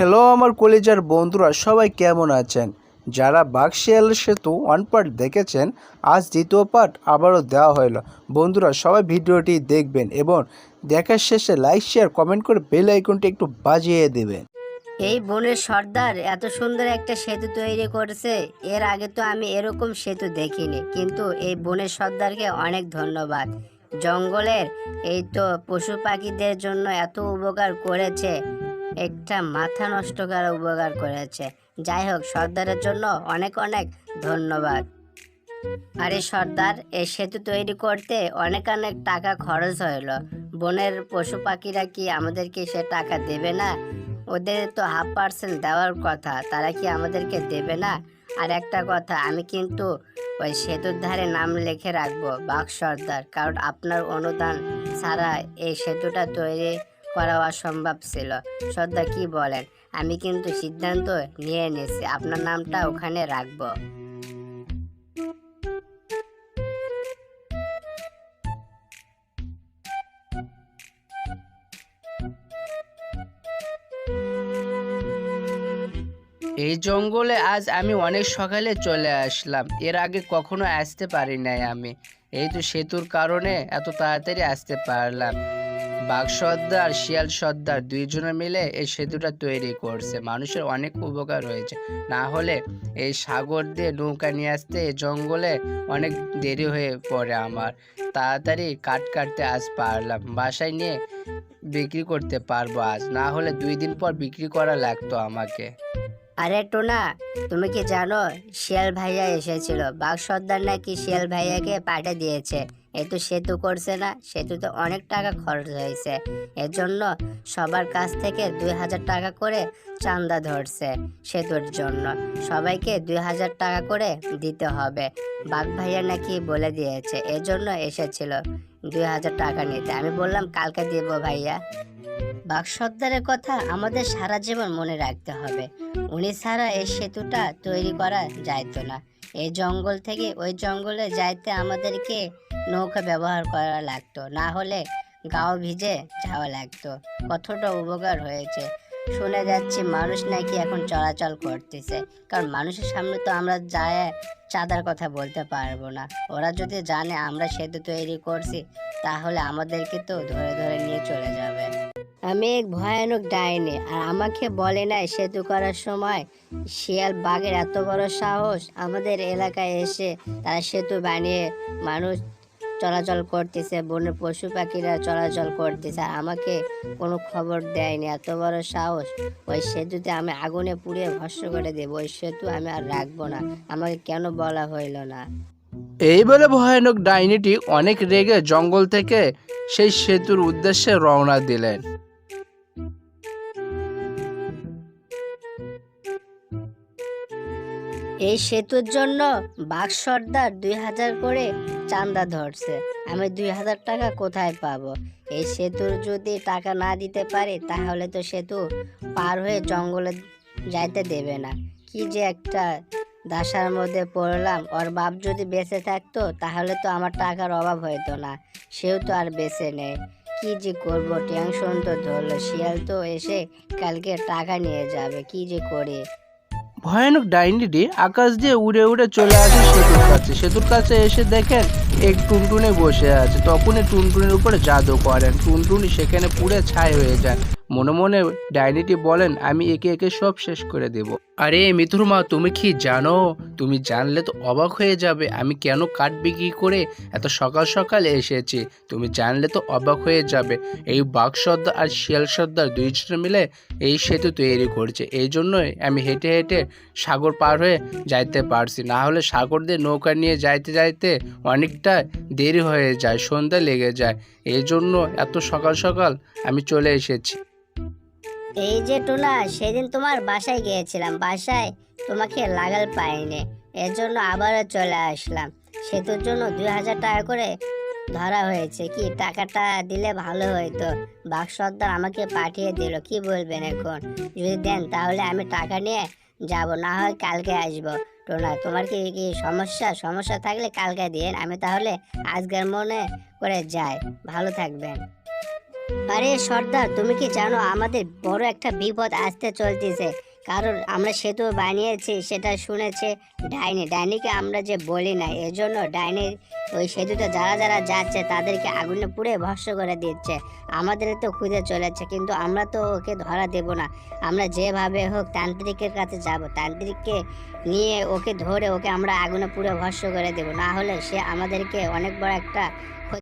Hello আমার কলেজের বন্ধুরা, সবাই কেমন আছেন? যারা বাক্সিয়াল সেতু ওয়ান পার্ট দেখেছেন, আজ দ্বিতীয় পার্ট আবারও দেওয়া হলো। বন্ধুরা, সবাই ভিডিওটি দেখবেন এবং দেখার শেষে লাইক শেয়ার কমেন্ট করে বেল আইকনটি একটু বাজিয়ে দেবেন। এই বনের সর্দার এত সুন্দর একটা সেতু তৈরি করেছে, এর আগে তো আমি এরকম সেতু দেখিনি, কিন্তু এই বনের সর্দারকে অনেক ধন্যবাদ। জঙ্গলের এই তো পশু পাখিদের জন্য এত উপকার করেছে একটা মাথা নষ্ট করা উপকার করেছে। যাই হোক, সর্দারের জন্য অনেক অনেক ধন্যবাদ। আরে সর্দার এই সেতু তৈরি করতে অনেক অনেক টাকা খরচ হলো বনের পশু পাখিরা কি আমাদেরকে সে টাকা দেবে না? ওদের তো হাফ পার্সেন্ট দেওয়ার কথা, তারা কি আমাদেরকে দেবে না? আর একটা কথা, আমি কিন্তু ওই সেতুর ধারে নাম লিখে রাখব, বাঘ সর্দার, কারণ আপনার অনুদান ছাড়া এই সেতুটা তৈরি করা অসম্ভব ছিল। সর্দার কি বলেন? আমি কিন্তু সিদ্ধান্ত নিয়ে নিয়েছি আপনার নামটা ওখানে রাখব। এই জঙ্গলে আজ আমি অনেক সকালে চলে আসলাম। এর আগে কখনো আসতে পারি নাই আমি। এই তো সেতুর কারণে এত তাড়াতাড়ি আসতে পারলাম। বাঘ সর্দার শিয়াল সর্দার দুইজনে মিলে এই সেতুটা তৈরি করছে। মানুষের অনেক উপকার হয়েছে। না হলে এই সাগর দিয়ে নৌকা নিয়ে আসতে জঙ্গলে অনেক দেরি হয়ে পড়ে আমার। তাড়াতাড়ি কাট কাটতে আজ পারলাম। বাসায় নিয়ে বিক্রি করতে পারব আজ। না হলে দুই দিন পর বিক্রি করা লাগতো আমাকে। আরে টোনা, তুমি কি জানো, শিয়াল ভাইয়া এসেছিল। বাঘ সর্দার নাকি শিয়াল ভাইয়াকে পাঠিয়ে দিয়েছে। এই তো সেতু করছে না, সেতুতে অনেক টাকা খরচ হয়েছে। এর জন্য সবার কাছ থেকে দুই হাজার টাকা করে চান্দা ধরছে সেতুর জন্য। সবাইকে দুই হাজার টাকা করে দিতে হবে। বাঘ ভাইয়া নাকি বলে দিয়েছে, এজন্য জন্য এসেছিল দুই হাজার টাকা নিতে। আমি বললাম, কালকে দেবো ভাইয়া। বাঘ সর্দারের কথা আমাদের সারা জীবন মনে রাখতে হবে। উনি ছাড়া এই সেতুটা তৈরি করা যাইতো না। এই জঙ্গল থেকে ওই জঙ্গলে যাইতে আমাদেরকে নৌকা ব্যবহার করা লাগতো, না হলে গাও ভিজে যাওয়া লাগতো। কতটা উপকার হয়েছে। শুনে যাচ্ছি মানুষ নাকি এখন চলাচল করতেছে, কারণ মানুষের সামনে তো আমরা যায় চাঁদার কথা বলতে পারব না। ওরা যদি জানে আমরা সেতু তৈরি করছি, তাহলে আমাদেরকে তো ধরে ধরে নিয়ে চলে যাবে। আমি এক ভয়ানক ডাইনি, আর আমাকে বলে নাই সেতু করার সময় শিয়াল বাঘের এত বড় সাহস আমাদের এলাকায় এসে তারা সেতু বানিয়ে মানুষ চলাচল করতেছে বনের পশু পাখিরা চলাচল করতেছে, আর আমাকে কোনো খবর দেয়নি। এত বড় সাহস, ওই সেতুতে আমি আগুনে পুড়িয়ে ভস্ম করে দেবো, ওই সেতু আমি আর রাখব না, আমাকে কেন বলা হইল না? এই বলে ভয়ানক ডাইনিটি অনেক রেগে জঙ্গল থেকে সেই সেতুর উদ্দেশ্যে রওনা দিলেন। এই সেতুর জন্য বাঘ সর্দার দুই হাজার করে চান্দা ধরছে। আমি দুই হাজার টাকা কোথায় পাবো? এই সেতুর যদি টাকা না দিতে পারি, তাহলে তো সেতু পার হয়ে জঙ্গলে যাইতে দেবে না। কি যে একটা দাসার মধ্যে পড়লাম। ওর বাপ যদি বেঁচে থাকতো, তাহলে তো আমার টাকার অভাব হইতো না। সেও তো আর বেঁচে নেই। কি যে করব? টেনশন তো ধরলো। শিয়াল তো এসে কালকে টাকা নিয়ে যাবে। কি যে করি? ভয়ানক ডাইনিটি আকাশ দিয়ে উড়ে উড়ে চলে আসে সেতুর কাছে। সেতুর কাছে এসে দেখেন এক টুনটুনে বসে আছে। তখনই টুনটুনির উপরে জাদু করেন। টুনটুনি সেখানে পুড়ে ছাই হয়ে যায়। মনে মনে ডাইনিটি বলেন, আমি একে একে সব শেষ করে দেব। আরে মিথুর মা, তুমি কি জানো? তুমি জানলে তো অবাক হয়ে যাবে, আমি কেন কাঠ বিক্রি করে এত সকাল সকাল এসেছি? তুমি জানলে তো অবাক হয়ে যাবে। এই বাঘ সর্দার আর শিয়াল সর্দার দুইজনে মিলে এই সেতু তৈরি করছে। এই জন্যই আমি হেঁটে হেঁটে সাগর পার হয়ে যাইতে পারছি। না হলে সাগর দিয়ে নৌকা নিয়ে যাইতে যাইতে অনেকটা দেরি হয়ে যায়, সন্ধ্যা লেগে যায়। এই জন্য এত সকাল সকাল আমি চলে এসেছি। এই যে টোনা, সেদিন তোমার বাসায় গিয়েছিলাম। বাসায় তোমাকে লাগাল পাইনি। এর জন্য আবারও চলে আসলাম। সেতুর জন্য দুই হাজার টাকা করে ধরা হয়েছে। কি টাকাটা দিলে ভালো হতো সর্দার আমাকে পাঠিয়ে দিল। কি বলবেন এখন? যদি দেন তাহলে আমি টাকা নিয়ে যাব, না হয় কালকে আসব। টোনা, তোমার কি কি সমস্যা? সমস্যা থাকলে কালকে দিন আমি তাহলে আজকের মনে করে যাই। ভালো থাকবেন। আরে সর্দার, তুমি কি জানো আমাদের বড় একটা বিপদ আসতে চলতেছে? কারণ আমরা সেতু বানিয়েছি, সেটা শুনেছে ডাইনি। ডাইনিকে আমরা যে বলি না, এজন্য ডাইনির ওই সেতুতে যারা যারা যাচ্ছে তাদেরকে আগুনে পুড়ে ভস্য করে দিচ্ছে। আমাদের তো খুঁজে চলেছে, কিন্তু আমরা তো ওকে ধরা দেব না। আমরা যেভাবে হোক তান্ত্রিকের কাছে যাব। তান্ত্রিককে নিয়ে ওকে ধরে ওকে আমরা আগুনে পুড়ে ভস্য করে দেব। না হলে সে আমাদেরকে অনেক বড় একটা